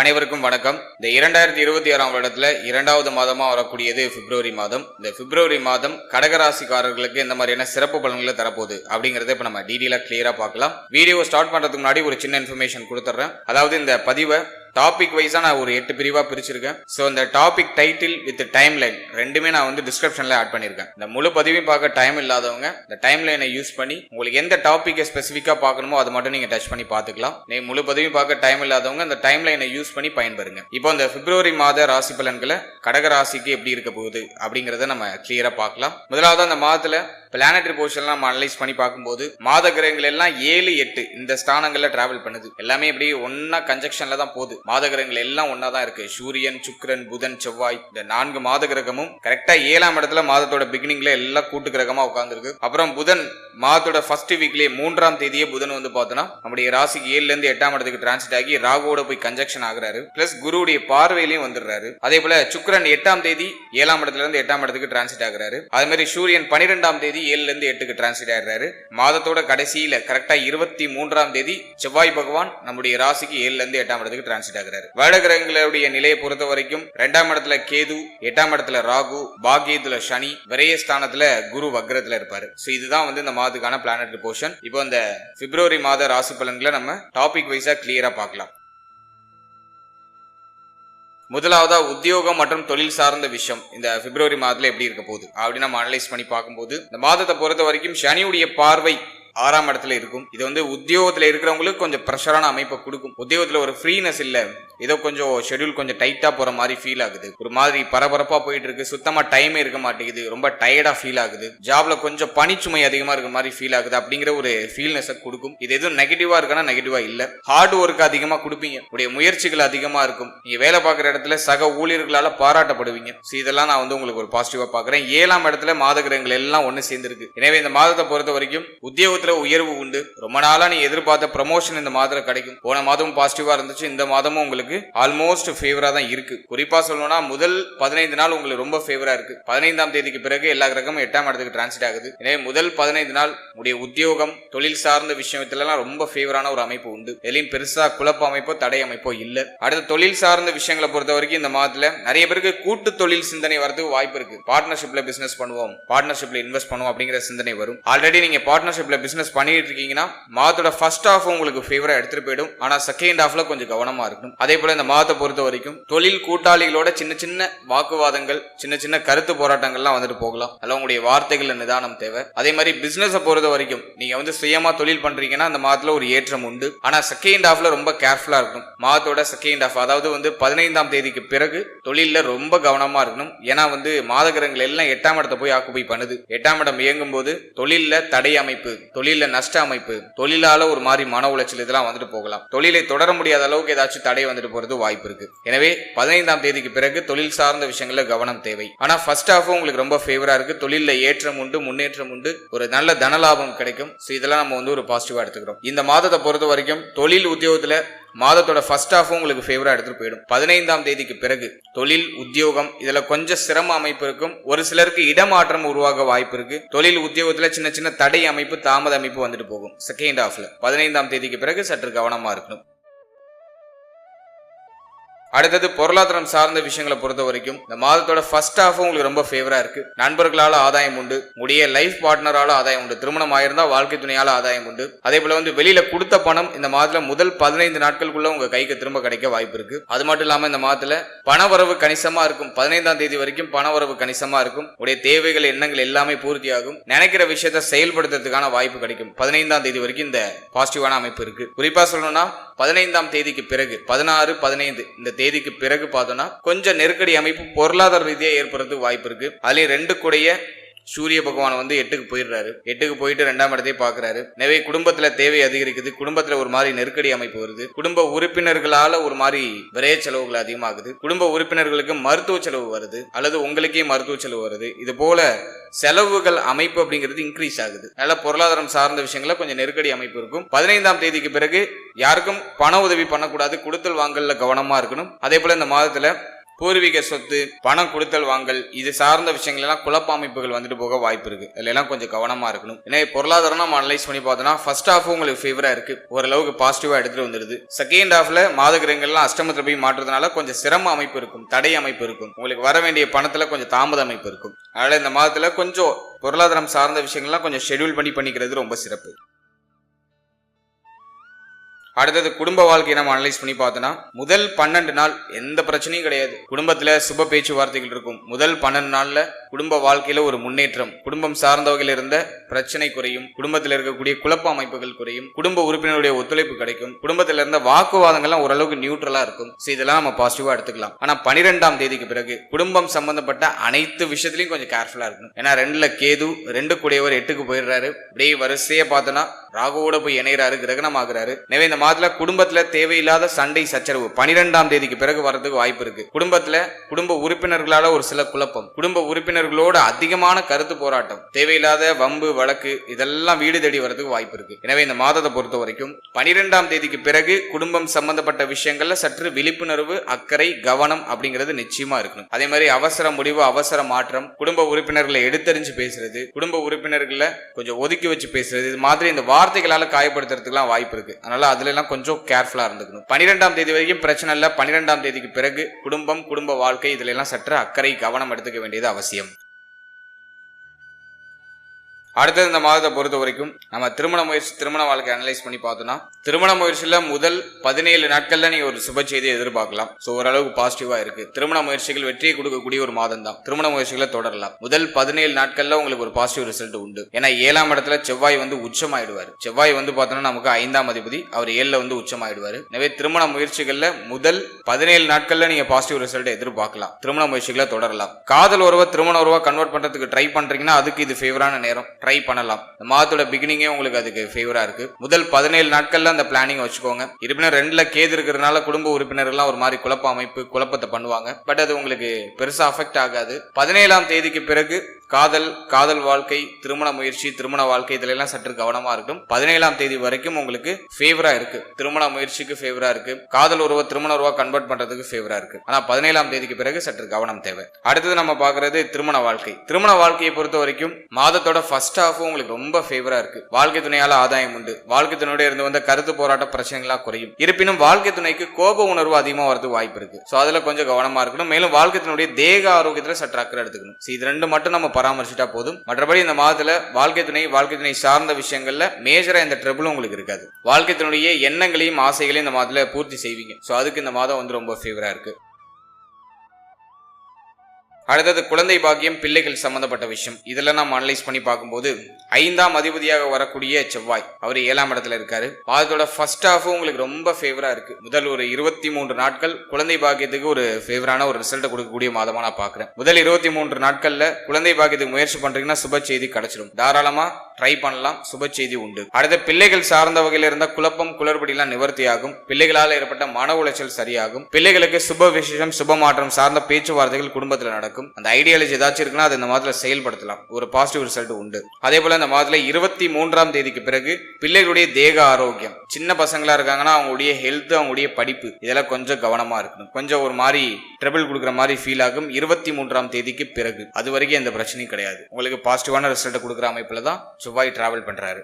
அனைவருக்கும் வணக்கம். இந்த இரண்டாயிரத்தி இருபத்தி ஆறாம் வருடத்துல இரண்டாவது மாதமா வரக்கூடியது பிப்ரவரி மாதம். இந்த பிப்ரவரி மாதம் கடகராசிக்காரர்களுக்கு இந்த மாதிரியான சிறப்பு பலன்களை தரப்போகுது அப்படிங்கறத இப்ப நம்ம டீடெயிலா கிளியரா பார்க்கலாம். வீடியோ ஸ்டார்ட் பண்றதுக்கு முன்னாடி ஒரு சின்ன இன்ஃபர்மேஷன் கொடுத்துட்றேன் அதாவது இந்த பதிவை டாபிக் வைஸா நான் ஒரு எட்டு பிரிவா பிரிச்சிருக்கேன். ஸோ இந்த topic title with timeline ரெண்டுமே நான் வந்து டிஸ்கிரிப்ஷன்ல ஆட் பண்ணியிருக்கேன் இந்த முழு பதிவையும் பார்க்க டைம் இல்லாதவங்க இந்த டைம் லைனை யூஸ் பண்ணி உங்களுக்கு எந்த டாப்பிக்கை ஸ்பெசிஃபிக்காக பார்க்கணுமோ அதை மட்டும் நீங்க டச் பண்ணி பார்த்துக்கலாம். நீங்கள் முழு பதிவையும் பார்க்க டைம் இல்லாதவங்க இந்த டைம் லைனை யூஸ் பண்ணி பயன்பெறுங்க. இப்போ இந்த பிப்ரவரி மாத ராசி பலன்களை கடக ராசிக்கு எப்படி இருக்க போகுது அப்படிங்கறத நம்ம கிளியரா பார்க்கலாம். முதலாவது அந்த மாதத்துல பிளானட்ரி போர்ஷன்லாம் நம்ம அனலைஸ் பண்ணி பார்க்கும்போது மாத கிரகங்கள் எல்லாம் ஏழு எட்டு இந்த ஸ்தானங்கள்ல டிராவல் பண்ணுது. எல்லாமே இப்படி ஒன்னா கன்ஜெக்ஷன்ல தான் போகுது. மாத கிரகங்கள் எல்லாம் ஒன்னா தான் இருக்கு. சூரியன் சுக்கிரன் புதன் செவ்வாய் இந்த நான்கு மாத கிரகமும் கரெக்டா ஏழாம் இடத்துல மாதத்தோட பிகினிங்ல எல்லாம் கூட்டு கிரகமா உட்காந்துருக்கு அப்புறம் புதன் மாதத்தோட ஃபர்ஸ்ட் வீக்லயே மூன்றாம் தேதியே புதன் வந்து பார்த்தோன்னா நம்முடைய ராசிக்கு ஏழுல இருந்து எட்டாம் இடத்துக்கு டிரான்சிட் ஆகி ராகுவோட போய் கன்ஜெக்ஷன் ஆகுறாரு. பிளஸ் குருவுடைய பார்வையிலையும் வந்துடுறாரு. அதே போல சுக்கரன் எட்டாம் தேதி ஏழாம் இடத்துல இருந்து எட்டாம் இடத்துக்கு டிரான்சிட் ஆகுறாரு. அதே மாதிரி சூரியன் பன்னிரெண்டாம் தேதி ஏழுல இருந்து எட்டுக்கு டிரான்ஸ்லேட் ஆயிடுறாரு. மாதத்தோட கடைசியில கரெக்டா இருபத்தி மூன்றாம் தேதி செவ்வாய் பகவான் நம்முடைய ராசிக்கு ஏழுல இருந்து எட்டாம் இடத்துக்கு டிரான்சிட் ஆகிறாரு. வேடகிரகங்களுடைய நிலையை பொறுத்த வரைக்கும் ரெண்டாம் இடத்துல கேது எட்டாம் இடத்துல ராகு பாக்கியத்துல சனி விரயஸ்தானத்துல குரு வக்ரத்துல இருப்பாரு. சோ இதுதான் வந்து இந்த மாதத்துக்கான பிளானட் போர்ஷன் இப்போ இந்த பிப்ரவரி மாத ராசி பலன்களை நம்ம டாபிக் வைஸா கிளியரா பார்க்கலாம். முதலாவதா உத்தியோகம் மற்றும் தொழில் சார்ந்த விஷயம். இந்த பிப்ரவரி மாதத்துல எப்படி இருக்க போகுது? அப்படின்னு நம்ம அனலைஸ் பண்ணி பார்க்கும்போது இந்த மாதத்தை பொறுத்த வரைக்கும் சனியுடைய பார்வை ஆறாம் இடத்துல இருக்கும். இது வந்து உத்தியோகத்தில் இருக்கிறவங்களுக்கு கொஞ்சம் ப்ரெஷரான அமைப்பை கொடுக்கும். உத்தியோகத்தில் ஒரு ஃப்ரீனஸ் இல்லை. ஏதோ கொஞ்சம் ஷெட்யூல் கொஞ்சம் டைட்டாக போகிற மாதிரி ஃபீல் ஆகுது. ஒரு மாதிரி பரபரப்பா போயிட்டு இருக்கு. சுத்தமாக டைமே இருக்க மாட்டேங்குது. ரொம்ப டயர்டாக ஃபீல் ஆகுது. ஜாப்ல கொஞ்சம் பனிச்சுமை அதிகமாக இருக்கிற மாதிரி ஃபீல் ஆகுது அப்படிங்கிற ஒரு ஃபீல்னஸை கொடுக்கும். இது எதுவும் நெகட்டிவாக இருக்குன்னா நெகட்டிவாக இல்லை. ஹார்ட் ஒர்க் அதிகமாக கொடுப்பீங்க. உடைய முயற்சிகள் அதிகமாக இருக்கும். நீங்கள் வேலை பார்க்குற இடத்துல சக ஊழியர்களால் பாராட்டப்படுவீங்க. ஸோ இதெல்லாம் நான் வந்து உங்களுக்கு ஒரு பாசிட்டிவாக பார்க்குறேன். ஏழாம் இடத்துல மாத கிரகங்கள் எல்லாம் ஒன்று சேர்ந்துருக்கு. எனவே இந்த மாதத்தை பொறுத்த வரைக்கும் உத்தியோகத்துல உயர்வு உண்டு. ரொம்ப நாளா நீ எதிர்பார்த்த ப்ரமோஷன் இந்த மாதத்துல கிடைக்கும். போன மாதமும் பாசிட்டிவா இருந்துச்சு. இந்த மாதமும் உங்களுக்கு ஆல்மோஸ்ட் ஃபேவரா தான் இருக்கு. குறிப்பா சொல்லணும்னா முதல் பதினைந்து நாள் உங்களுக்கு ரொம்ப ஃபேவரா இருக்கு. பதினைந்தாம் தேதிக்கு பிறகு எல்லா கிரகமும் எட்டாம் இடத்துக்கு டிரான்சிட் ஆகுது. எனவே முதல் பதினைந்து நாள் உடைய உத்தியோகம் தொழில் சார்ந்த விஷயத்துலலாம் ரொம்ப ஃபேவரான ஒரு அமைப்பு உண்டு. எதுலையும் பெருசா குழப்ப அமைப்போ தடை அமைப்போ இல்ல. அடுத்த தொழில் சார்ந்த விஷயங்களை பொறுத்த வரைக்கும் இந்த மாதத்துல நிறைய பேருக்கு கூட்டு தொழில் சிந்தனை வரதுக்கு வாய்ப்பு இருக்கு. பார்ட்னர்ஷிப்ல பிசினஸ் பண்ணுவோம். பார்ட்னர்ஷிப்ல இன்வெஸ்ட் பண்ணுவோம் அப்படிங்கிற சிந்தனை வரும். ஆல்ரெடி நீங்க பார்ட்னர்ஷிப்ல பிஸ்னஸ் பண்ணிட்டு இருக்கீங்கன்னா மாதத்தோட ஃபர்ஸ்ட் ஹாஃப் உங்களுக்கு ஃபேவரா எடுத்துட்டு போயிடும். ஆனா செகண்ட் ஹாஃப்ல கொஞ்சம் கவனமா இருக்கணும். அதே போல இந்த மாதத்தை பொறுத்த வரைக்கும் தொழில் கூட்டாளிகளோட சின்ன சின்ன வாக்குவாதங்கள் சின்ன சின்ன கருத்து போராட்டங்கள்லாம் வந்துட்டு போகலாம். அதெல்லாம் உங்களுடைய வார்த்தைகள் நிதானம் தேவை. அதே மாதிரி பிசினஸை பொறுத்த வரைக்கும் நீங்க வந்து சுயமா தொழில் பண்றீங்கன்னா அந்த மாதத்துல ஒரு ஏற்றம் உண்டு. ஆனா செகண்ட் ஹாஃப்ல ரொம்ப கேர்ஃபுல்லா இருக்கணும். மாதத்தோட செகண்ட் ஹாஃப் அதாவது வந்து பதினைந்தாம் தேதிக்கு பிறகு தொழில ரொம்ப கவனமா இருக்கணும். ஏன்னா வந்து மாதகிரங்கள் எல்லாம் எட்டாம் இடத்தை போய் ஆக்குப்பை பண்ணுது. எட்டாம் இடம் இயங்கும் போது தொழில தடை அமைப்பு. தொழில நஷ்ட அமைப்பு தொழிலால ஒரு மாதிரி மன உளைச்சல் இதெல்லாம் வந்துட்டு போகலாம். தொழிலை தொடர முடியாத அளவுக்கு ஏதாச்சும் தடை வந்துட்டு போறது வாய்ப்பு இருக்கு. எனவே பதினைந்தாம் தேதிக்கு பிறகு தொழில் சார்ந்த விஷயங்கள்ல கவனம் தேவை. ஆனா ஃபர்ஸ்ட் ஹாஃப் உங்களுக்கு ரொம்ப ஃபேவரா இருக்கு. தொழில ஏற்றம் உண்டு முன்னேற்றம் உண்டு. ஒரு நல்ல தனலாபம் கிடைக்கும். ஸோ இதெல்லாம் நம்ம வந்து ஒரு பாசிட்டிவா எடுத்துக்கிறோம். இந்த மாதத்தை பொறுத்த வரைக்கும் தொழில் உத்தியோகத்துல மாதத்தோட ஃபர்ஸ்ட் ஹாஃபும் உங்களுக்கு ஃபேவராக எடுத்துகிட்டு போயிடும். பதினைந்தாம் தேதிக்கு பிறகு தொழில் உத்தியோகம் இதில் கொஞ்சம் சிரம அமைப்பு இருக்கும். ஒரு சிலருக்கு இடமாற்றம் உருவாக வாய்ப்பு இருக்கு. தொழில் உத்தியோகத்தில் சின்ன சின்ன தடை அமைப்பு தாமத அமைப்பு வந்துட்டு போகும். செகண்ட் ஹாஃப்ல பதினைந்தாம் தேதிக்கு பிறகு சற்று கவனமாக இருக்கணும். அடுத்தது பொருளாதாரம் சார்ந்த விஷயங்களை பொறுத்த வரைக்கும் இந்த மாதத்தோட ஃபர்ஸ்ட் ஹாஃப் உங்களுக்கு ரொம்ப ஃபேவரா இருக்கு. நண்பர்களால ஆதாயம் உண்டு. உடைய லைஃப் பார்ட்னரால ஆதாயம் உண்டு. திருமணம் ஆயிருந்தா வாழ்க்கை துணையால ஆதாயம் உண்டு. அதே போல வந்து வெளியில கொடுத்த பணம் இந்த மாதத்துல முதல் பதினைந்து நாட்களுக்குள்ள உங்க கைக்கு திரும்ப கிடைக்க வாய்ப்பு இருக்கு. அது மட்டும் இல்லாம இந்த மாதத்துல பணவரவு கணிசமா இருக்கும். பதினைந்தாம் தேதி வரைக்கும் பணவரவு கணிசமா இருக்கும். உடைய தேவைகள் எண்ணங்கள் எல்லாமே பூர்த்தியாகும். நினைக்கிற விஷயத்த செயல்படுத்துறதுக்கான வாய்ப்பு கிடைக்கும். பதினைந்தாம் தேதி வரைக்கும் இந்த பாசிட்டிவான அமைப்பு இருக்கு. குறிப்பா சொல்லணும்னா பதினைந்தாம் தேதிக்கு பிறகு பதினாறு பதினைந்து இந்த தேதிக்கு பிறகு பார்த்தோம்னா கொஞ்சம் நெருக்கடி அமைப்பு பொருளாதார ரீதியாக ஏற்படுறதுக்கு வாய்ப்பு இருக்கு. அதுலேயும் ரெண்டு கூடைய சூரிய பகவான் வந்து எட்டுக்கு போயிடுறாரு. எட்டுக்கு போயிட்டு ரெண்டாம் இடத்தையே பாக்குறாரு எனவே குடும்பத்துல தேவை அதிகரிக்குது. குடும்பத்துல ஒரு மாதிரி நெருக்கடி அமைப்பு வருது. குடும்ப உறுப்பினர்களால ஒரு மாதிரி விரைய செலவுகள் அதிகமாகுது. குடும்ப உறுப்பினர்களுக்கு மருத்துவ செலவு வருது. அல்லது உங்களுக்கே மருத்துவ செலவு வருது. இது போல செலவுகள் அமைப்பு அப்படிங்கிறது இன்க்ரீஸ் ஆகுது. நல்ல பொருளாதாரம் சார்ந்த விஷயங்கள கொஞ்சம் நெருக்கடி அமைப்பு இருக்கும். பதினைந்தாம் தேதிக்கு பிறகு யாருக்கும் பண உதவி பண்ணக்கூடாது. கொடுத்தல் வாங்கல கவனமா இருக்கணும். அதே போல இந்த மாதத்துல பூர்வீக சொத்து பணம் கொடுத்தல் வாங்கல் இது சார்ந்த விஷயங்கள் எல்லாம் குழப்ப அமைப்புகள் வந்துட்டு போக வாய்ப்பு இருக்கு. இதுல எல்லாம் கொஞ்சம் கவனமா இருக்கணும். ஏன்னா பொருளாதாரம் நம்ம அனலைஸ் பண்ணி பார்த்தோம்னா ஃபர்ஸ்ட் ஹாஃப் உங்களுக்கு ஃபேவரா இருக்கு. ஓரளவுக்கு பாசிட்டிவா எடுத்துட்டு வந்துருது. செகண்ட் ஹாஃப்ல மாத கிரகங்கள்லாம் அஷ்டமத்துல போய் மாற்றுறதுனால கொஞ்சம் சிரம அமைப்பு இருக்கும் தடை அமைப்பு இருக்கும். உங்களுக்கு வர வேண்டிய பணத்துல கொஞ்சம் தாமத அமைப்பு இருக்கும். அதனால இந்த மாதத்துல கொஞ்சம் பொருளாதாரம் சார்ந்த விஷயங்கள்லாம் கொஞ்சம் ஷெட்யூல் பண்ணி பண்ணிக்கிறது ரொம்ப சிறப்பு. அடுத்தது குடும்ப வாழ்க்கையை நம்ம அனலைஸ் பண்ணி பார்த்தோன்னா முதல் பன்னெண்டு நாள் எந்த பிரச்சனையும் கிடையாது. குடும்பத்துல சுப பேச்சுவார்த்தைகள் இருக்கும். முதல் பன்னெண்டு நாள்ல குடும்ப வாழ்க்கையில ஒரு முன்னேற்றம். குடும்பம் சார்ந்த வகையில் இருந்த பிரச்சனை குறையும். குடும்பத்தில் இருக்கக்கூடிய குழப்ப அமைப்புகள் குறையும். குடும்ப உறுப்பினருடைய ஒத்துழைப்பு கிடைக்கும். குடும்பத்தில் இருந்த வாக்குவாதங்கள்லாம் ஓரளவுக்கு நியூட்ரலா இருக்கும். ஸோ இதெல்லாம் நம்ம பாசிட்டிவா எடுத்துக்கலாம். ஆனா பனிரெண்டாம் தேதிக்கு பிறகு குடும்பம் சம்பந்தப்பட்ட அனைத்து விஷயத்திலையும் கொஞ்சம் கேர்ஃபுல்லா இருக்கணும். ஏன்னா ரெண்டுல கேது ரெண்டு கூடியவர் எட்டுக்கு போயிடுறாரு. அப்படியே வரிசையா பார்த்தோன்னா ராகுவோட போய் இணைகிறாரு கிரகணம் ஆகுறாரு எனவே இந்த மாதத்துல குடும்பத்துல தேவையில்லாத சண்டை சச்சரவு பனிரெண்டாம் தேதிக்கு பிறகு வர்றதுக்கு வாய்ப்பு இருக்கு. குடும்பத்துல குடும்ப உறுப்பினர்களால ஒரு சில குழப்பம். குடும்ப உறுப்பினர் உறுப்பினர்களோட அதிகமான கருத்து போராட்டம் தேவையில்லாத வம்பு வழக்கு இதெல்லாம் வீடு தேடி வர்றதுக்கு வாய்ப்பு இருக்கு. எனவே இந்த மாதத்தை பொறுத்த வரைக்கும் பனிரெண்டாம் தேதிக்கு பிறகு குடும்பம் சம்பந்தப்பட்ட விஷயங்கள்ல சற்று விழிப்புணர்வு அக்கறை கவனம் அப்படிங்கிறது நிச்சயமா இருக்கணும். அதே மாதிரி அவசர முடிவு அவசர மாற்றம் குடும்ப உறுப்பினர்களை எடுத்தறிஞ்சு பேசுறது குடும்ப உறுப்பினர்களை கொஞ்சம் ஒதுக்கி வச்சு பேசுறது இது மாதிரி இந்த வார்த்தைகளால காயப்படுத்துறதுக்குலாம் வாய்ப்பு இருக்கு. அதனால அதுல எல்லாம் கொஞ்சம் கேர்ஃபுல்லா இருந்துக்கணும். பன்னிரெண்டாம் தேதி வரைக்கும் பிரச்சனை இல்ல. பன்னிரெண்டாம் தேதிக்கு பிறகு குடும்பம் குடும்ப வாழ்க்கை இதுல எல்லாம் சற்று அக்கறை கவனம் எடுத்துக்க வேண்டியது அவசியம். அடுத்தது இந்த மாதத்தை பொறுத்த வரைக்கும் நம்ம திருமண முயற்சி திருமண வாழ்க்கை அனலைஸ் பண்ணி பார்த்தோம்னா திருமண முயற்சியில் முதல் பதினேழு நாட்கள்ல நீங்க ஒரு சுப செய்தியை எதிர்பார்க்கலாம். ஸோ ஓரளவுக்கு பாசிட்டிவா இருக்கு. திருமண முயற்சிகள் வெற்றியை கொடுக்கக்கூடிய ஒரு மாதம் தான் திருமண முயற்சிகளை தொடரலாம். முதல் பதினேழு நாட்கள்ல உங்களுக்கு ஒரு பாசிட்டிவ் ரிசல்ட் உண்டு. ஏன்னா ஏழாம் இடத்துல செவ்வாய் வந்து உச்சமாயிடுவார். செவ்வாய் வந்து பார்த்தோம்னா நமக்கு ஐந்தாம் அதிபதி அவர் ஏழுல வந்து உச்சமாயிடுவார். எனவே திருமண முயற்சிகள்ல முதல் பதினேழு நாட்கள்ல நீங்க பாசிட்டிவ் ரிசல்ட் எதிர்பார்க்கலாம். திருமண முயற்சிகளை தொடரலாம். காதல் உறவை திருமண உறவா கன்வெர்ட் பண்றதுக்கு ட்ரை பண்றீங்கன்னா அதுக்கு இது ஃபேவரான நேரம். ட்ரை பண்ணலாம். இந்த மாதத்தோட பிகினிங்கே உங்களுக்கு அதுக்கு ஃபேவரா இருக்கு. முதல் பதினேழு நாட்கள்ல அந்த பிளானிங் வச்சுக்கோங்க. இருப்பினும் ரெண்டுல கேது இருக்கிறதுனால குடும்ப உறுப்பினர்கள்லாம் ஒரு மாதிரி குழப்ப அமைப்பு குழப்பத்தை பண்ணுவாங்க. பட் அது உங்களுக்கு பெருசா அஃபெக்ட் ஆகாது. பதினேழாம் தேதிக்கு பிறகு காதல் காதல் வாழ்க்கை திருமண முயற்சி திருமண வாழ்க்கை இதுல எல்லாம் சற்று கவனமா இருக்கும் பதினேழாம் தேதி வரைக்கும் உங்களுக்கு ஃபேவரா இருக்கு. திருமண முயற்சிக்கு ஃபேவரா இருக்கு. காதல் உறவை திருமண உறவா கன்வெர்ட் பண்றதுக்கு ஃபேவரா இருக்கு. ஆனா பதினேழாம் தேதிக்கு பிறகு சற்று கவனம் தேவை. அடுத்தது நம்ம பாக்குறது திருமண வாழ்க்கை. திருமண வாழ்க்கையை பொறுத்த வரைக்கும் மாதத்தோட ஃபர்ஸ்ட் ஹாஃபும் உங்களுக்கு ரொம்ப ஃபேவரா இருக்கு. வாழ்க்கை துணையால ஆதாயம் உண்டு. வாழ்க்கை துணையோட இருந்து வந்த கருத்து போராட்ட பிரச்சனைகளா குறையும். இருப்பினும் வாழ்க்கை துணைக்கு கோப உணர்வு அதிகமா வரது வாய்ப்பு இருக்கு. சோ அதுல கொஞ்சம் கவனமா இருக்கணும். மேலும் வாழ்க்கை துணையுடைய தேக ஆரோக்கியத்துல சற்று அக்கறை எடுத்துக்கணும். இது ரெண்டு மட்டும் நம்ம பராமரிச்சுட்டா போதும். மற்றபடி இந்த மாதத்துல வாழ்க்கை துணை வாழ்க்கை துணை சார்ந்த விஷயங்கள்ல மேஜரா இந்த ட்ரபிளும் உங்களுக்கு இருக்காது. வாழ்க்கை துணையுடைய எண்ணங்களையும் ஆசைகளையும் இந்த மாதத்துல பூர்த்தி செய்வீங்க. சோ அதுக்கு இந்த மாதம் வந்து ரொம்ப ஃபேவரா இருக்கு. அடுத்தது குழந்தை பாக்கியம் பிள்ளைகள் சம்பந்தப்பட்ட விஷயம். இதெல்லாம் நம்ம அனலைஸ் பண்ணி பார்க்கும்போது ஐந்தாம் அதிபதியாக வரக்கூடிய செவ்வாய் அவர் ஏழாம் இடத்துல இருக்காரு. மாதத்தோட ஃபர்ஸ்ட் ஹாஃப் உங்களுக்கு ரொம்ப ஃபேவரா இருக்கு. முதல் ஒரு இருபத்தி மூன்று நாட்கள் குழந்தை பாக்கியத்துக்கு ஒரு ஃபேவரான ஒரு ரிசல்ட்டை கொடுக்கக்கூடிய மாதமா நான் பாக்குறேன் முதல் இருபத்தி மூன்று நாட்கள்ல குழந்தை பாக்கியத்துக்கு முயற்சி பண்றீங்கன்னா சுப செய்தி கிடைச்சிடும் தாராளமா ட்ரை பண்ணலாம். சுப செய்தி உண்டு. அடுத்த பிள்ளைகள் சார்ந்த வகையில் இருந்த குழப்பம் குளறுபடிலாம் நிவர்த்தியாகும். பிள்ளைகளால் ஏற்பட்ட மன உளைச்சல் சரியாகும். பிள்ளைகளுக்கு சுப விசேஷம் சுப மாற்றம் சார்ந்த பேச்சுவார்த்தைகள் குடும்பத்தில் நடக்கும். அந்த ஐடியாலஜி ஏதாச்சும் இருக்குன்னா அதை இந்த மாதத்துல செயல்படுத்தலாம். ஒரு பாசிட்டிவ் ரிசல்ட் உண்டு. அதே போல இந்த மாதத்துல இருபத்தி மூன்றாம் தேதிக்கு பிறகு பிள்ளைகளுடைய தேக ஆரோக்கியம். சின்ன பசங்களா இருக்காங்கன்னா அவங்களுடைய ஹெல்த் அவங்களுடைய படிப்பு இதெல்லாம் கொஞ்சம் கவனமா இருக்கணும். கொஞ்சம் ஒரு மாதிரி ட்ரபிள் கொடுக்குற மாதிரி ஃபீல் ஆகும் இருபத்தி மூன்றாம் தேதிக்கு பிறகு. அது வரைக்கும் எந்த பிரச்சனையும் கிடையாது. உங்களுக்கு பாசிட்டிவான ரிசல்ட் கொடுக்குற அமைப்புல தான் செவ்வாய் டிராவல் பண்றாரு.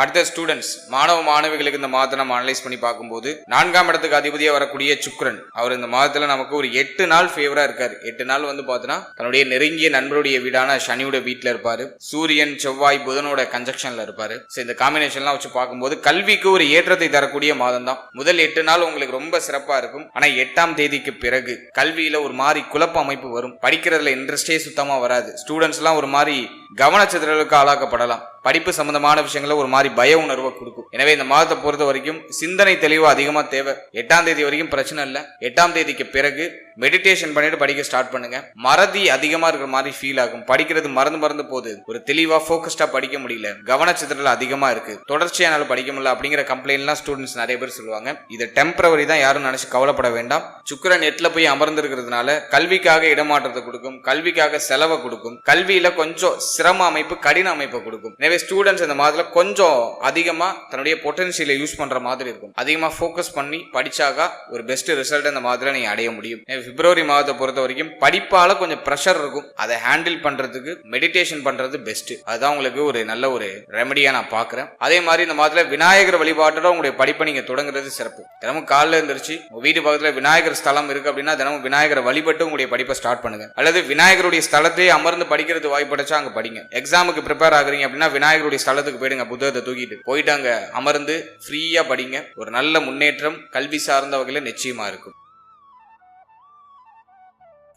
அடுத்த ஸ்டூடெண்ட்ஸ் மாணவ மாணவிகளுக்கு இந்த மாதத்தை நம்ம அனலைஸ் பண்ணி பார்க்கும்போது நான்காம் இடத்துக்கு அதிபதியாக வரக்கூடிய சுக்ரன் அவர் இந்த மாதத்துல நமக்கு ஒரு எட்டு நாள் ஃபேவரா இருக்காரு. எட்டு நாள் வந்து பார்த்தோன்னா தன்னுடைய நெருங்கிய நண்பருடைய வீடான சனியோட வீட்டில் இருப்பாரு. சூரியன் செவ்வாய் புதனோட கன்ஜக்ஷன்ல இருப்பாரு. இந்த காம்பினேஷன்லாம் வச்சு பார்க்கும்போது கல்விக்கு ஒரு ஏற்றத்தை தரக்கூடிய மாதம் தான் முதல் எட்டு நாள் உங்களுக்கு ரொம்ப சிறப்பா இருக்கும். ஆனா எட்டாம் தேதிக்கு பிறகு கல்வியில ஒரு மாதிரி குழப்ப அமைப்பு வரும். படிக்கிறதுல இன்ட்ரெஸ்டே சுத்தமா வராது. ஸ்டூடெண்ட்ஸ் எல்லாம் ஒரு மாதிரி கவனச்சிதறலுக்கு ஆளாக்கப்படலாம். படிப்பு சம்பந்தமான விஷயங்கள ஒரு மாதிரி பய உணர்வை கொடுக்கும். எனவே இந்த மாதத்தை பொறுத்த வரைக்கும் சிந்தனை தெளிவு அதிகமா தேவை. எட்டாம் தேதி வரைக்கும் பிரச்சனை இல்லை. எட்டாம் தேதிக்கு பிறகு மெடிடேஷன் பண்ணிட்டு படிக்க ஸ்டார்ட் பண்ணுங்க. மறதி அதிகமா இருக்கிற மாதிரி ஃபீல் ஆகும். படிக்கிறது மறந்து மறந்து போகுது. ஒரு தெளிவா ஃபோக்கஸ்டா படிக்க முடியல. கவனச்சிதறல் அதிகமா இருக்கு. தொடர்ச்சியா படிக்க முடியல அப்படிங்கிற கம்ப்ளைண்ட்லாம் ஸ்டூடெண்ட்ஸ் நிறைய பேர் சொல்லுவாங்க. இது டெம்பரவரி தான் யாரும் நினைச்சு கவலைப்பட வேண்டாம். சுக்கரன் எட்டுல போய் அமர்ந்திருக்கிறதுனால கல்விக்காக இடமாற்றத்தை கொடுக்கும். கல்விக்காக செலவை கொடுக்கும். கல்வியில கொஞ்சம் சிரம அமைப்பு கடின அமைப்பை கொடுக்கும். எனவே ஸ்டூடெண்ட்ஸ் இந்த மாதிரி கொஞ்சம் அதிகமா தன்னுடைய பொட்டன்சியலை யூஸ் பண்ற மாதிரி இருக்கும். அதிகமா ஃபோக்கஸ் பண்ணி படிச்சாக்கா ஒரு பெஸ்ட் ரிசல்ட் இந்த மாதிரி நீங்க அடைய முடியும். பிப்ரவரி மாதத்தை பொறுத்த வரைக்கும் படிப்பால கொஞ்சம் ப்ரெஷர் இருக்கும். அதை ஹேண்டில் பண்றதுக்கு மெடிடேஷன் பண்றது பெஸ்ட் அதுதான் உங்களுக்கு ஒரு நல்ல ஒரு ரெமடியா நான் பாக்குறேன் அதே மாதிரி இந்த மாதத்துல விநாயகர் வழிபாட்டோட உங்களுடைய படிப்பை நீங்க தொடங்குறது சிறப்பு. தினமும் காலைல இருந்துருச்சு உங்க வீட்டு பக்கத்துல விநாயகர் ஸ்தலம் இருக்கு அப்படின்னா தினமும் விநாயகரை வழிபட்டு உங்களுடைய படிப்பை ஸ்டார்ட் பண்ணுங்க. அல்லது விநாயகருடைய ஸ்தலத்தையே அமர்ந்து படிக்கிறது வாய்ப்படைச்சா அங்க படிங்க. எக்ஸாமுக்கு ப்ரிப்பேர் ஆகுறீங்க அப்படின்னா விநாயகருடைய ஸ்தலத்துக்கு போயிடுங்க புத்தகத்தை தூக்கிட்டு. போயிட்டு அங்க அமர்ந்து ஃப்ரீயா படிங்க. ஒரு நல்ல முன்னேற்றம் கல்வி சார்ந்த வகையில நிச்சயமா இருக்கும்.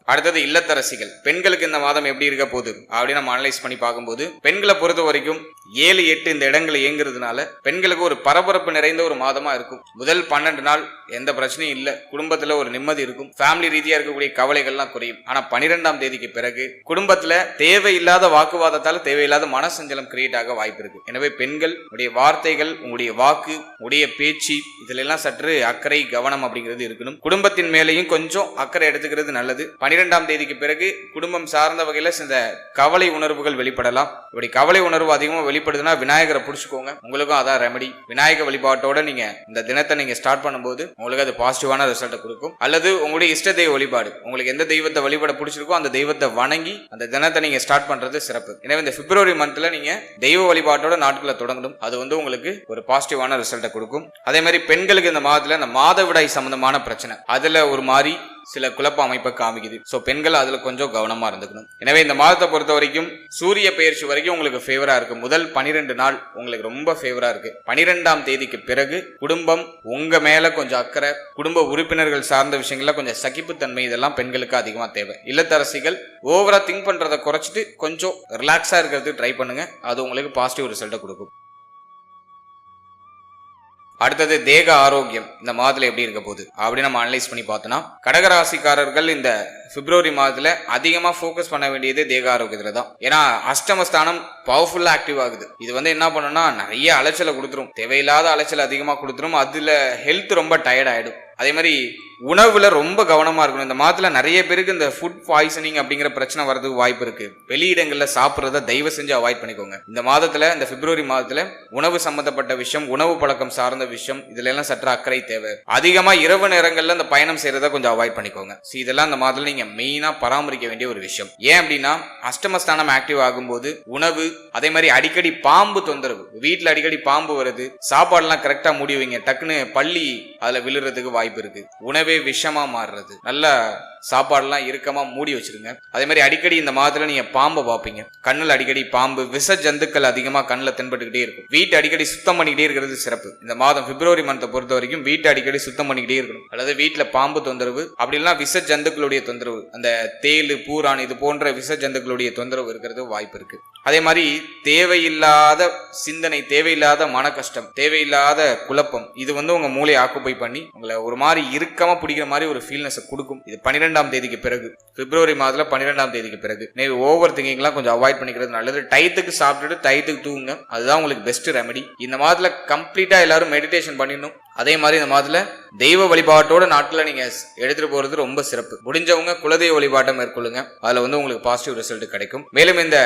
அடுத்தது இல்லத்தரசிகள். பெண்களுக்கு இந்த மாதம் எப்படி இருக்க போகுது? அப்படின்னு நம்ம அனலைஸ் பண்ணி பார்க்கும்போது பெண்களை பொறுத்த வரைக்கும் ஏழு எட்டு இந்த இடங்கள் இயங்குறதுனால பெண்களுக்கு ஒரு பரபரப்பு நிறைந்த ஒரு மாதமா இருக்கும். முதல் பன்னெண்டு நாள் எந்த பிரச்சனையும் இல்லை. குடும்பத்துல ஒரு நிம்மதி இருக்கும். ஃபேமிலி ரீதியா இருக்கக்கூடிய கவலைகள்லாம் குறையும். ஆனா பன்னிரெண்டாம் தேதிக்கு பிறகு குடும்பத்துல தேவையில்லாத வாக்குவாதத்தால் தேவையில்லாத மனசஞ்சலம் கிரியேட் ஆக வாய்ப்பு இருக்கு. எனவே பெண்கள் உடைய வார்த்தைகள் உங்களுடைய வாக்கு உடைய பேச்சு இதுல எல்லாம் சற்று அக்கறை கவனம் அப்படிங்கிறது இருக்கணும். குடும்பத்தின் மேலேயும் கொஞ்சம் அக்கறை எடுத்துக்கிறது நல்லது. பனி பன்னிரெண்டாம் தேதிக்கு பிறகு குடும்பம் சார்ந்த வகையில சில கவலை உணர்வுகள் வெளிப்படலாம். இப்படி கவலை உணர்வு அதிகமாக வெளிப்படுதுன்னா விநாயகரை பிடிச்சிக்கோங்க. உங்களுக்கும் அதான் ரெமடி விநாயக வழிபாட்டோட நீங்க இந்த தினத்தை நீங்க ஸ்டார்ட் பண்ணும்போது உங்களுக்கு அது பாசிட்டிவான ரிசல்ட்டை கொடுக்கும். அல்லது உங்களுடைய இஷ்ட தெய்வ வழிபாடு. உங்களுக்கு எந்த தெய்வத்தை வழிபட பிடிச்சிருக்கோ அந்த தெய்வத்தை வணங்கி அந்த தினத்தை நீங்க ஸ்டார்ட் பண்றது சிறப்பு. எனவே இந்த பிப்ரவரி மந்த்ல நீங்க தெய்வ வழிபாட்டோட நாட்களை தொடங்கணும். அது வந்து உங்களுக்கு ஒரு பாசிட்டிவான ரிசல்ட்டை கொடுக்கும். அதே மாதிரி பெண்களுக்கு இந்த மாதத்துல இந்த மாதவிடாய் சம்பந்தமான பிரச்சனை. அதுல ஒரு மாதிரி சில குழப்ப அமைப்பை காமிக்குது. ஸோ பெண்கள் அதில் கொஞ்சம் கவனமாக இருந்துக்கணும். எனவே இந்த மாதத்தை பொறுத்த வரைக்கும் சூரிய பயிற்சி வரைக்கும் உங்களுக்கு ஃபேவராக இருக்கு. முதல் பனிரெண்டு நாள் உங்களுக்கு ரொம்ப ஃபேவராக இருக்கு. பனிரெண்டாம் தேதிக்கு பிறகு குடும்பம் உங்க மேல கொஞ்சம் அக்கறை குடும்ப உறுப்பினர்கள் சார்ந்த விஷயங்கள்ல கொஞ்சம் சகிப்புத்தன்மை இதெல்லாம் பெண்களுக்கு அதிகமாக தேவை. இல்லத்தரசிகள் ஓவரா திங்க் பண்றதை குறைச்சிட்டு கொஞ்சம் ரிலாக்ஸா இருக்கிறதுக்கு ட்ரை பண்ணுங்க. அது உங்களுக்கு பாசிட்டிவ் ரிசல்ட்டை கொடுக்கும். அடுத்தது தேக ஆரோக்கியம். இந்த மாதத்துல எப்படி இருக்க போகுது? அப்படின்னு நம்ம அனலைஸ் பண்ணி பார்த்தோம்னா கடகராசிக்காரர்கள் இந்த பிப்ரவரி மாதத்துல அதிகமா ஃபோக்கஸ் பண்ண வேண்டியது தேக ஆரோக்கியத்துல தான். ஏன்னா அஷ்டமஸ்தானம் பவர்ஃபுல்லா ஆக்டிவ் ஆகுது. இது வந்து என்ன பண்ணும்னா நிறைய அலைச்சலை கொடுத்துரும். தேவையில்லாத அலைச்சல் அதிகமா கொடுத்துரும். அதுல ஹெல்த் ரொம்ப டயர்ட் ஆயிடும். அதே மாதிரி உணவுல ரொம்ப கவனமா இருக்கணும். இந்த மாதத்துல நிறைய பேருக்கு இந்த ஃபுட் பாய்சனிங் அப்படிங்கிற பிரச்சனை வரதுக்கு வாய்ப்பு இருக்கு. வெளியிடங்கள்ல சாப்பிட்றத தயவு செஞ்சு அவாய்ட் பண்ணிக்கோங்க. இந்த மாதத்துல இந்த பிப்ரவரி மாதத்துல உணவு சம்பந்தப்பட்ட விஷயம் உணவு பழக்கம் சார்ந்த விஷயம் இதுல எல்லாம் சற்று அக்கறை தேவை. அதிகமா இரவு நேரங்கள்ல இந்த பயணம் செய்யறத கொஞ்சம் அவாய்ட் பண்ணிக்கோங்க. ஸோ இதெல்லாம் இந்த மாதத்துல நீங்க மெயினா பராமரிக்க வேண்டிய ஒரு விஷயம். ஏன் அப்படின்னா அஷ்டமஸ்தானம் ஆக்டிவ் ஆகும்போது உணவு அதே மாதிரி அடிக்கடி பாம்பு தொந்தரவு. வீட்டுல அடிக்கடி பாம்பு வருது சாப்பாடுலாம் கரெக்டா முடிவீங்க டக்குன்னு பள்ளி அதுல விழுறதுக்கு வாய்ப்பு இருக்கு. உணவே விஷமா மாறுறது. நல்ல சாப்பாடுலாம் இறுக்கமா மூடி வச்சிருங்க. அதே மாதிரி அடிக்கடி இந்த மாதத்துல நீங்க பாம்பை பார்ப்பீங்க. கண்ணுல அடிக்கடி பாம்பு விஷ ஜந்துக்கள் அதிகமா கண்ணுல தென்பட்டுக்கிட்டே இருக்கும். வீட்டை அடிக்கடி சுத்தம் பண்ணிக்கிட்டே இருக்கிறது சிறப்பு. இந்த மாதம் பிப்ரவரி மந்த்தை பொறுத்த வரைக்கும் வீட்டை அடிக்கடி சுத்தம் பண்ணிக்கிட்டே இருக்கணும். அல்லது வீட்டில் பாம்பு தொந்தரவு அப்படி இல்லைன்னா விஷ ஜந்துக்களுடைய தொந்தரவு அந்த தேளு பூரான் இது போன்ற விஷ ஜந்துக்களுடைய தொந்தரவு இருக்கிறது வாய்ப்பு இருக்கு. அதே மாதிரி தேவையில்லாத சிந்தனை தேவையில்லாத மன கஷ்டம் தேவையில்லாத குழப்பம் இது வந்து உங்க மூளை ஆக்குப்பை பண்ணி உங்களை ஒரு ஒரு மாதிரி இறுக்கமா பிடிக்கிற மாதிரி ஒரு ஃபீல்னஸ் கொடுக்கும். இது பன்னிரெண்டாம் தேதிக்கு பிறகு. பிப்ரவரி மாதத்துல பன்னிரெண்டாம் தேதிக்கு பிறகு. நீங்க ஓவர் திங்கிங்லாம் கொஞ்சம் அவாய்ட் பண்ணிக்கிறது நல்லது. டயத்துக்கு சாப்பிட்டுட்டு டயத்துக்கு தூங்குங்க. அதுதான் உங்களுக்கு பெஸ்ட் ரெமெடி இந்த மாதத்துல கம்ப்ளீட்டா எல்லாரும் மெடிடேஷன் பண்ணிடணும். அதே மாதிரி இந்த மாதத்துல தெய்வ வழிபாட்டோட நாட்டில் நீங்க எடுத்துட்டு போறது ரொம்ப சிறப்பு. முடிஞ்சவங்க குலதெய்வ வழிபாட்டை மேற்கொள்ளுங்க. அதுல வந்து உங்களுக்கு பாசிட்டிவ் ரிசல்ட் கிடைக்கும். மேலும் இந்த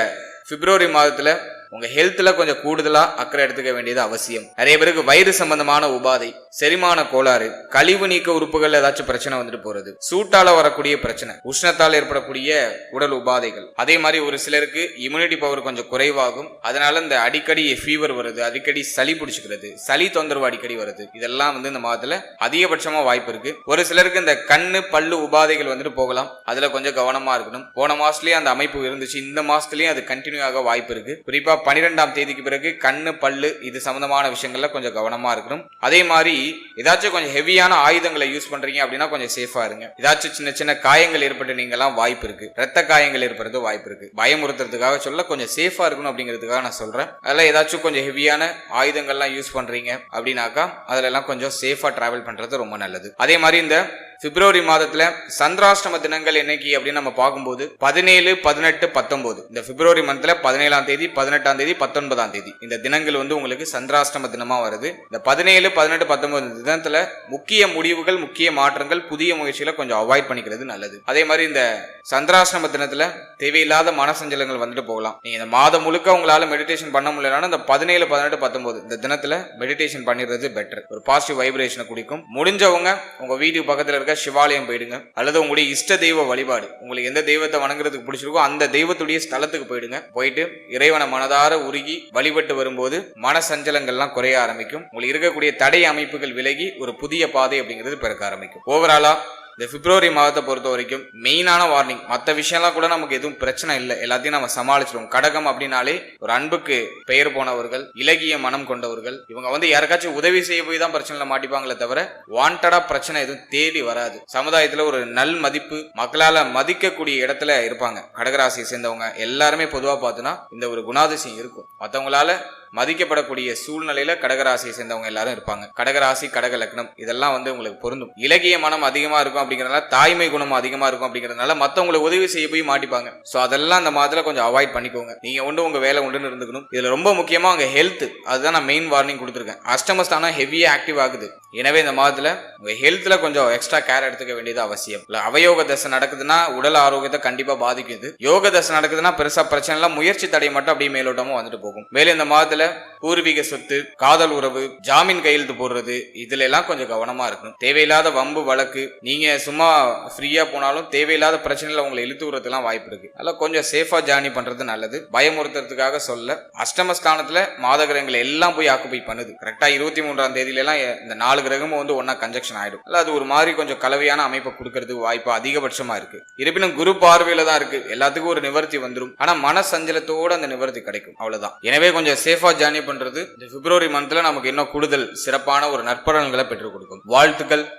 பிப்ரவரி மாதத்துல உங்க ஹெல்த்ல கொஞ்சம் கூடுதலா அக்கறை எடுத்துக்க வேண்டியது அவசியம். நிறைய பேருக்கு வயிறு சம்பந்தமான உபாதை செரிமான கோளாறு கழிவு நீக்க உறுப்புகள் ஏதாச்சும் பிரச்சனை வந்துட்டு போறது சூட்டால வரக்கூடிய பிரச்சனை உஷ்ணத்தால் ஏற்படக்கூடிய உடல் உபாதைகள். அதே மாதிரி ஒரு சிலருக்கு இம்யூனிட்டி பவர் கொஞ்சம் குறைவாகும். அதனால இந்த அடிக்கடி ஃபீவர் வருது அடிக்கடி சளி பிடிச்சிக்கிறது சளி தொந்தரவு அடிக்கடி வருது. இதெல்லாம் வந்து இந்த மாதத்துல அதிகபட்சமா வாய்ப்பு இருக்கு. ஒரு சிலருக்கு இந்த கண்ணு பல்லு உபாதைகள் வந்துட்டு போகலாம். அதுல கொஞ்சம் கவனமா இருக்கணும். போன மாசத்துலயே அந்த அமைப்பு இருந்துச்சு. இந்த மாசத்துலயும் அது கண்டினியூ ஆக வாய்ப்பு இருக்கு. குறிப்பா பன்னிரெண்டாம் தேதிக்கு பிறகு கண்ணு பல்லு இது சம்பந்தமான விஷயங்கள்ல கொஞ்சம் கவனமா இருக்கணும். அதே மாதிரி ஏதாச்சும் கொஞ்சம் ஹெவியான ஆயுதங்களை யூஸ் பண்றீங்க அப்படின்னா கொஞ்சம் சேஃபா இருங்க. ஏதாச்சும் சின்ன சின்ன காயங்கள் ஏற்பட்டு நீங்கெல்லாம் வாய்ப்பு இருக்கு. ரத்த காயங்கள் ஏற்படுறது வாய்ப்பு இருக்கு. பயமுறுத்துறதுக்காக சொல்ல கொஞ்சம் சேஃபா இருக்கணும் அப்படிங்கிறதுக்காக நான் சொல்றேன். அதில் ஏதாச்சும் கொஞ்சம் ஹெவியான ஆயுதங்கள்லாம் யூஸ் பண்றீங்க அப்படின்னாக்கா அதுல எல்லாம் கொஞ்சம் சேஃபா டிராவல் பண்றது ரொம்ப நல்லது. அதே மாதிரி இந்த பிப்ரவரி மாதத்துல சந்திராஷ்டம தினங்கள் என்னைக்கு அப்படின்னு நம்ம பார்க்கும்போது பதினேழு பதினெட்டு பத்தொன்பது. இந்த பிப்ரவரி மந்த்ல பதினேழாம் தேதி பதினெட்டாம் தேதி பத்தொன்பதாம் தேதி. இந்த தினங்கள் வந்து உங்களுக்கு சந்திராஷ்டம தினமா வருது. இந்த பதினேழு பதினெட்டு பத்தொன்பது தினத்துல முக்கிய முடிவுகள் முக்கிய மாற்றங்கள் புதிய முயற்சிகளை கொஞ்சம் அவாய்ட் பண்ணிக்கிறது நல்லது. அதே மாதிரி இந்த சந்திராஷ்டம தினத்துல தேவையில்லாத மனசஞ்சலங்கள் வந்துட்டு போகலாம். நீங்க இந்த மாதம் முழுக்க உங்களால மெடிடேஷன் பண்ண முடியலன்னா இந்த பதினேழு பதினெட்டு பத்தொன்பது இந்த தினத்துல மெடிடேஷன் பண்ணிடுறது பெட்டர் ஒரு பாசிட்டிவ் வைப்ரேஷனை குடிக்கும். முடிஞ்சவங்க உங்க வீட்டுக்கு பக்கத்துல இருக்க சிவாலயம் போயிடுங்க. அல்லது உங்களுடைய இஷ்ட தெய்வ வழிபாடு. உங்களுக்கு எந்த தெய்வத்தை வணங்குறதுக்கு பிடிச்சிருக்கோ அந்த தெய்வத்துடைய ஸ்தலத்துக்கு போயிடுங்க. போயிட்டு இறைவனை மனதார உருகி வழிபட்டு வரும்போது மன சஞ்சலங்கள்லாம் குறைய ஆரம்பிக்கும். உங்களுக்கு இருக்கக்கூடிய தடை அமைப்புகள் விலகி ஒரு புதிய பாதை அப்படிங்கிறது பிறக்க ஆரம்பிக்கும். ஓவராலா இந்த பிப்ரவரி மாதத்தை பொறுத்த வரைக்கும் மெயினான வார்னிங் மற்ற விஷயம்லாம் கூட நமக்கு எதுவும் பிரச்சனை இல்லை. எல்லாத்தையும் நம்ம சமாளிச்சிருவோம். கடகம் அப்படின்னாலே ஒரு அன்புக்கு பெயர் போனவர்கள் இலகிய மனம் கொண்டவர்கள் இவங்க வந்து யாருக்காச்சும் உதவி செய்ய போய் தான் பிரச்சனைல மாட்டிப்பாங்களே தவிர வாண்டடா பிரச்சனை எதுவும் தேடி வராது. சமுதாயத்துல ஒரு நல் மதிப்பு மக்களால மதிக்கக்கூடிய இடத்துல இருப்பாங்க. கடகராசியை சேர்ந்தவங்க எல்லாருமே பொதுவா பார்த்தோன்னா இந்த ஒரு குணாதிசயம் இருக்கும். மற்றவங்களால மதிக்கப்படக்கூடிய சூழ்நிலையில கடகராசியை சேர்ந்தவங்க எல்லாரும் இருப்பாங்க. கடகராசி கடக லக்னம் இதெல்லாம் வந்து உங்களுக்கு பொருந்தும். இலகிய மனம் அதிகமா இருக்கும் அப்படிங்கறதுனால தாய்மை குணம் அதிகமா இருக்கும் அப்படிங்கறதுனால மத்தவங்களை உதவி செய்ய போய் மாட்டிப்பாங்க. சோ அதெல்லாம் அந்த மாதத்துல கொஞ்சம் அவாய்ட் பண்ணிக்கோங்க. நீங்க ஒன்று உங்க வேலை உண்டுன்னு இருந்துக்கணும். இதுல ரொம்ப முக்கியமா உங்க ஹெல்த் அதுதான் நான் மெயின் வார்னிங் கொடுத்துருக்கேன். அஷ்டமஸ்தானம் ஹெவியா ஆக்டிவ் ஆகுது. எனவே இந்த மாதத்துல உங்க ஹெல்த்ல கொஞ்சம் எக்ஸ்ட்ரா கேர் எடுத்துக்க வேண்டியது அவசியம். இல்ல அவயோக தசை நடக்குதுன்னா உடல் ஆரோக்கியத்தை கண்டிப்பா பாதிக்குது. யோக தசை நடக்குதுன்னா பெருசா பிரச்சனை இல்ல. முயற்சி தடை மட்டும் அப்படியே மேலோட்டமும் வந்துட்டு போகும். மேலும் இந்த மாதத்துல பூர்வீக சொத்து காதல் உறவு ஜாமீன் கையெழுத்து போடுறது இதுல எல்லாம் கொஞ்சம் கவனமா இருக்கணும். தேவையில்லாத வம்பு வழக்கு நீங்க சும்மா ஃப்ரீயா போனாலும் தேவையில்லாத பிரச்சனைல உங்களை இழுத்து விடுறதுலாம் வாய்ப்பு இருக்கு. அதெல்லாம் கொஞ்சம் சேஃபா ஜேர்னி பண்றது நல்லது. பயமுறுத்துறதுக்காக சொல்ல அஷ்டமஸ்தானத்துல மாத கிரகங்களை எல்லாம் போய் ஆக்குபை பண்ணுது. கரெக்டா இருபத்தி மூன்றாம் தேதியில எல்லாம் இந்த நாலு கிரகமும் வந்து ஒன்னா கன்ஜெக்ஷன் ஆயிடும். அல்ல அது ஒரு மாதிரி கொஞ்சம் கலவையான அமைப்பை கொடுக்கறதுக்கு வாய்ப்பு அதிகபட்சமா இருக்கு. இருப்பினும் குரு பார்வையில தான் இருக்கு. எல்லாத்துக்கும் ஒரு நிவர்த்தி வந்துடும் ஆனா மன சஞ்சலத்தோட அந்த நிவர்த்தி கிடைக்கும். அவ்வளவுதான். எனவே கொஞ்சம் சேஃபா ஜேர்னி பண்றது இந்த பிப்ரவரி மந்த்ல நமக்கு இன்னும் கூடுதல் சிறப்பான ஒரு நற்பலன்களை பெற்றுக் கொடுக்கும். வாழ்த்துக்கள்.